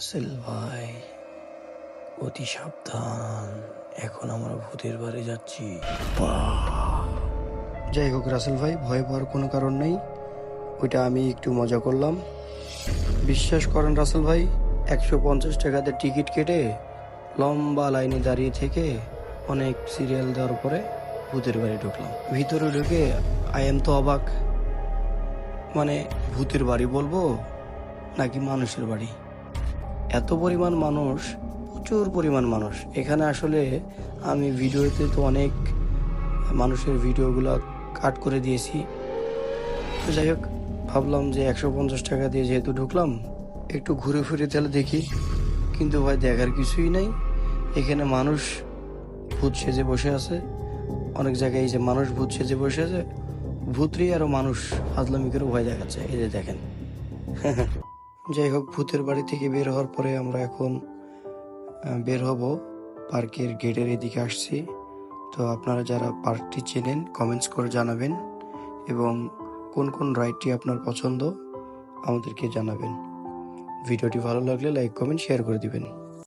রাসেল ভাই। অতি সাবধান। এখন আমরা ভূতের বাড়ি যাচ্ছি। যাই হোক রাসেল ভাই, ভয় পাওয়ার কোনো কারণ নেই। ওইটা আমি একটু মজা করলাম। বিশ্বাস করেন রাসেল ভাই, একশো পঞ্চাশ টাকাতে টিকিট কেটে লম্বা লাইনে দাঁড়িয়ে থেকে অনেক সিরিয়াল দেওয়ার পরে ভূতের বাড়ি ঢুকলাম। ভিতরে ঢুকে আই এম তো অবাক। মানে ভূতের বাড়ি বলব নাকি মানুষের বাড়ি? এত পরিমাণ মানুষ, প্রচুর পরিমাণ মানুষ। এখানে আসলে আমি ভিডিওতে তো অনেক মানুষের ভিডিওগুলো কাট করে দিয়েছি। তো যাই হোক, ভাবলাম যে একশো পঞ্চাশ টাকা দিয়ে যেহেতু ঢুকলাম, একটু ঘুরে ফিরে তাহলে দেখি। কিন্তু ভাই, দেখার কিছুই নাই। এখানে মানুষ ভূত সেজে বসে আছে। অনেক জায়গায় এই যে মানুষ ভূত সেজে বসে আছে। ভূতরি আরও মানুষ ফাজলামি করে ভয় দেখাচ্ছে। এই যে দেখেন। যাই হোক ভূতের বাড়ি থেকে বের হওয়ার পরে আমরা এখন বের হব। পার্কের গেটের এদিকে আসছি। তো আপনারা যারা পার্কটি চেনেন, কমেন্টস করে জানাবেন এবং কোন কোন রাইডটি আপনার পছন্দ, আমাদেরকে জানাবেন। ভিডিওটি ভালো লাগলে লাইক, কমেন্ট, শেয়ার করে দিবেন।